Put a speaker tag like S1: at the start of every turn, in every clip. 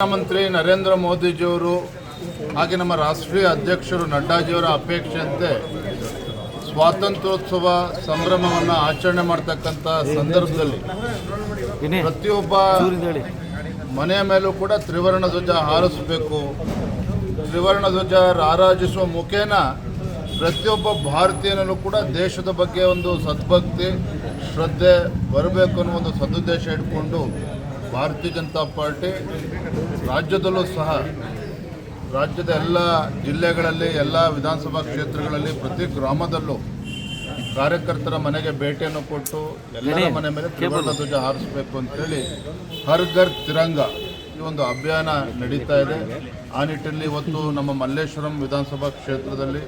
S1: ಪ್ರಧಾನಮಂತ್ರಿ ನರೇಂದ್ರ ಮೋದಿಜಿಯವರು ಹಾಗೆ ನಮ್ಮ ರಾಷ್ಟ್ರೀಯ ಅಧ್ಯಕ್ಷರು ನಡ್ಡಾಜಿಯವರ ಅಪೇಕ್ಷೆಯಂತೆ ಸ್ವಾತಂತ್ರ್ಯೋತ್ಸವ ಸಂಭ್ರಮವನ್ನು ಆಚರಣೆ ಮಾಡ್ತಕ್ಕಂಥ ಸಂದರ್ಭದಲ್ಲಿ ಪ್ರತಿಯೊಬ್ಬ ಮನೆಯ ಮೇಲೂ ಕೂಡ ತ್ರಿವರ್ಣ ಧ್ವಜ ಹಾರಿಸಬೇಕು. ತ್ರಿವರ್ಣ ಧ್ವಜ ರಾರಾಜಿಸುವ ಮುಖೇನ ಪ್ರತಿಯೊಬ್ಬ ಭಾರತೀಯನಲ್ಲೂ ಕೂಡ ದೇಶದ ಬಗ್ಗೆ ಒಂದು ಸದ್ಭಕ್ತಿ ಶ್ರದ್ಧೆ ಬರಬೇಕು ಅನ್ನೋ ಒಂದು ಸದುದ್ದೇಶ ಇಟ್ಕೊಂಡು ಭಾರತೀಯ ಜನತಾ ಪಾರ್ಟಿ ರಾಜ್ಯದಲ್ಲೂ ಸಹ ರಾಜ್ಯದ ಎಲ್ಲ ಜಿಲ್ಲೆಗಳಲ್ಲಿ ಎಲ್ಲ ವಿಧಾನಸಭಾ ಕ್ಷೇತ್ರಗಳಲ್ಲಿ ಪ್ರತಿ ಗ್ರಾಮದಲ್ಲೂ ಕಾರ್ಯಕರ್ತರ ಮನೆಗೆ ಭೇಟಿಯನ್ನು ಕೊಟ್ಟು ಎಲ್ಲರ ಮನೆ ಮೇಲೆ ತ್ರಿವರ್ಣ ಧ್ವಜ ಹಾರಿಸಬೇಕು ಅಂತೇಳಿ ಹರ್ ಘರ್ ತಿರಂಗ ಈ ಒಂದು ಅಭಿಯಾನ ನಡೀತಾ ಇದೆ. ಆ ನಿಟ್ಟಿನಲ್ಲಿ ಇವತ್ತು ನಮ್ಮ ಮಲ್ಲೇಶ್ವರಂ ವಿಧಾನಸಭಾ ಕ್ಷೇತ್ರದಲ್ಲಿ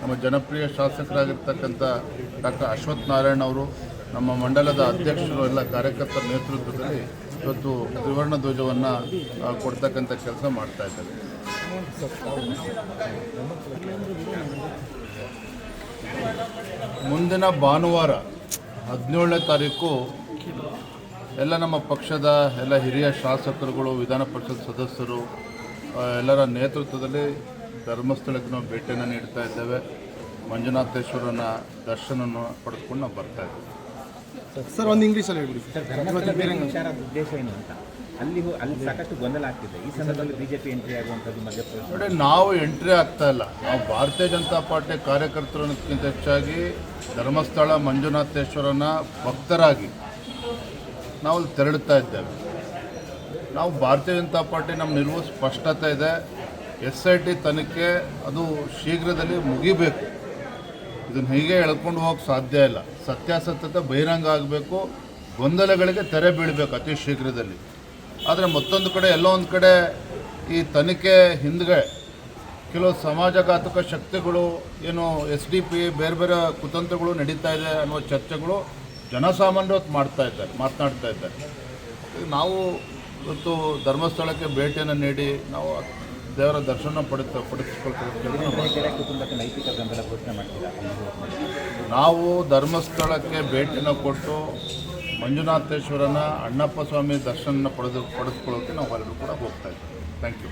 S1: ನಮ್ಮ ಜನಪ್ರಿಯ ಶಾಸಕರಾಗಿರ್ತಕ್ಕಂಥ ಡಾಕ್ಟರ್ ಅಶ್ವಥ್ ನಾರಾಯಣ ಅವರು ನಮ್ಮ ಮಂಡಲದ ಅಧ್ಯಕ್ಷರು ಎಲ್ಲ ಕಾರ್ಯಕರ್ತರ ನೇತೃತ್ವದಲ್ಲಿ ಇವತ್ತು ತ್ರಿವರ್ಣ ಧ್ವಜವನ್ನು ಕೊಡ್ತಕ್ಕಂಥ ಕೆಲಸ ಮಾಡ್ತಾ ಇದ್ದಾರೆ. ಮುಂದಿನ ಭಾನುವಾರ, ಹದಿನೇಳನೇ ತಾರೀಕು, ಎಲ್ಲ ನಮ್ಮ ಪಕ್ಷದ ಎಲ್ಲ ಹಿರಿಯ ಶಾಸಕರುಗಳು, ವಿಧಾನ ಪರಿಷತ್ ಸದಸ್ಯರು ಎಲ್ಲರ ನೇತೃತ್ವದಲ್ಲಿ ಧರ್ಮಸ್ಥಳಕ್ಕೆ ನಾವು ಭೇಟಿಯನ್ನು ನೀಡ್ತಾ ಇದ್ದೇವೆ. ಮಂಜುನಾಥೇಶ್ವರನ ದರ್ಶನವನ್ನು ಪಡೆದುಕೊಂಡು ನಾವು ಬರ್ತಾ ಇದ್ದೇವೆ.
S2: ಸರ್ ಒಂದು ಇಂಗ್ಲೀಷಲ್ಲಿ ಹೇಳ್ಬಿಡಿ.
S3: ಸರ್ ಉದ್ದೇಶ ಏನು ಅಂತ? ಅಲ್ಲಿ ಅಲ್ಲಿ ಸಾಕಷ್ಟು ಗೊಂದಲ ಆಗ್ತಿದೆ. ಈ ಸಂದರ್ಭದಲ್ಲಿ ಬಿಜೆಪಿ ಎಂಟ್ರಿ ಆಗುವಂಥದ್ದು ಮಧ್ಯಪ್ರದೇಶ
S1: ನೋಡಿ ನಾವು ಎಂಟ್ರಿ ಆಗ್ತಾ ಇಲ್ಲ. ನಾವು ಭಾರತೀಯ ಜನತಾ ಪಾರ್ಟಿ ಕಾರ್ಯಕರ್ತರನ್ನಕ್ಕಿಂತ ಹೆಚ್ಚಾಗಿ ಧರ್ಮಸ್ಥಳ ಮಂಜುನಾಥೇಶ್ವರನ ಭಕ್ತರಾಗಿ ನಾವು ಅಲ್ಲಿ ತೆರಳುತ್ತಾ ಇದ್ದೇವೆ. ನಾವು ಭಾರತೀಯ ಜನತಾ ಪಾರ್ಟಿ ನಮ್ಮ ನಿಲುವು ಸ್ಪಷ್ಟತೆ ಇದೆ. ಎಸ್ ಐ ಟಿ ತನಿಖೆ ಅದು ಶೀಘ್ರದಲ್ಲಿ ಮುಗಿಬೇಕು. ಇದನ್ನು ಹೀಗೆ ಎಳ್ಕೊಂಡು ಹೋಗಕ್ಕೆ ಸಾಧ್ಯ ಇಲ್ಲ. ಸತ್ಯಾಸತ್ಯತೆ ಬಹಿರಂಗ ಆಗಬೇಕು, ಗೊಂದಲಗಳಿಗೆ ತೆರೆ ಬೀಳಬೇಕು ಅತಿ ಶೀಘ್ರದಲ್ಲಿ. ಆದರೆ ಮತ್ತೊಂದು ಕಡೆ, ಎಲ್ಲೋ ಒಂದು ಕಡೆ ಈ ತನಿಖೆ ಹಿಂದ್ಗೆ ಕೆಲವು ಸಮಾಜಘಾತಕ ಶಕ್ತಿಗಳು, ಏನು ಎಸ್ ಡಿ ಪಿ, ಬೇರೆ ಬೇರೆ ಕುತಂತ್ರಗಳು ನಡೀತಾ ಇದೆ ಅನ್ನುವ ಚರ್ಚೆಗಳು ಜನಸಾಮಾನ್ಯರು ಮಾಡ್ತಾ ಇದ್ದಾರೆ, ಮಾತನಾಡ್ತಾ ಇದ್ದಾರೆ. ನಾವು ಇವತ್ತು ಧರ್ಮಸ್ಥಳಕ್ಕೆ ಭೇಟಿಯನ್ನು ನೀಡಿ ನಾವು ದೇವರ ದರ್ಶನ ಪಡಿತ ಪಡಿಸ್ಕೊಳ್ತೀವಿ
S3: ನೈತಿಕ ಬೆಂಬಲ ಘೋಷಣೆ ಮಾಡ್ತೀರಾ?
S1: ನಾವು ಧರ್ಮಸ್ಥಳಕ್ಕೆ ಭೇಟಿನ ಕೊಟ್ಟು ಮಂಜುನಾಥೇಶ್ವರನ ಅಣ್ಣಪ್ಪ ಸ್ವಾಮಿ ದರ್ಶನ ಪಡೆದು ಪಡೆದುಕೊಳ್ಳೋಕೆ ನಾವು ಎಲ್ಲರೂ ಕೂಡ ಹೋಗ್ತಾ ಇದ್ದೀವಿ. Thank you